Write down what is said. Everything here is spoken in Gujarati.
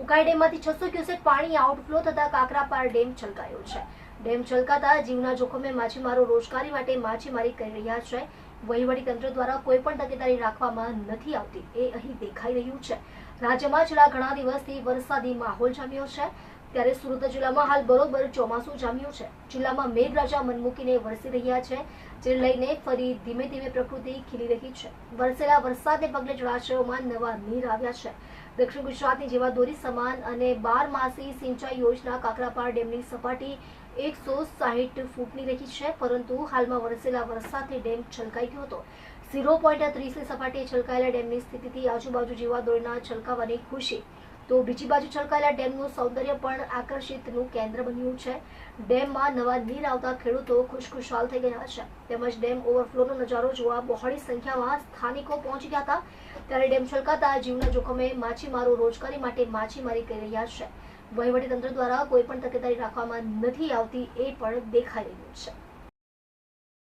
ઉકાઈ ડેમમાંથી છસો ક્યુસેક પાણી આઉટફ્લો થતા કાકરાપાર ડેમ છલકાયો છે. ડેમ છલકાતા જીવના જોખમે માછીમારો રોજગારી માટે માછીમારી કરી રહ્યા છે. વહીવટી તંત્ર દ્વારા કોઈ પણ તકેદારી રાખવામાં નથી આવતી. એ અહીં દેખાઈ રહ્યું છે. રાજ્યમાં છેલ્લા ઘણા દિવસથી વરસાદી માહોલ જામ્યો છે. ત્યારે સુરત જિલ્લામાં હાલ બરોબર ચોમાસું જામ્યું છે. જિલ્લામાં મેઘરાજા મન મૂકીને વરસી રહ્યા છે, જે લઈને ફરી ધીમે ધીમે પ્રકૃતિ ખીલી રહી છે. વરસેલા વરસાદને પગલે જળાશયોમાં નવા નીર આવ્યા છે. દક્ષિણ ગુજરાતની જેવા દોરી સમાન અને બાર માસી સિંચાઈ યોજના કાકરાપાર ડેમની સપાટી એકસો સાહીઠ ફૂટની રહી છે, પરંતુ હાલમાં વરસેલા વરસાદથી ડેમ છલકાઈ ગયો હતો. ઝીરો પોઈન્ટ ત્રીસની સપાટીએ છલકાયેલા ડેમની સ્થિતિથી આજુબાજુ જીવાદોરીના છલકાવાની ખુશી તો બીજી બાજુ છલકાયેલા ડેમનું સૌંદર્ય પણ આકર્ષિતનું કેન્દ્ર બન્યું છે. ડેમમાં નવા નીર આવતા ખેડૂતો ખુશખુશાલ થઈ ગયા છે. તેમજ ડેમ ઓવરફ્લોનો નજારો જોવા બહોળી સંખ્યામાં સ્થાનિકો પહોંચી ગયા હતા. ત્યારે ડેમ છલકાતા જીવના જોખમે માછીમારો રોજગારી માટે માછીમારી કરી રહ્યા છે. વહીવટી તંત્ર દ્વારા કોઈ પણ તકેદારી રાખવામાં નથી આવતી એ પણ દેખાઈ રહ્યું છે.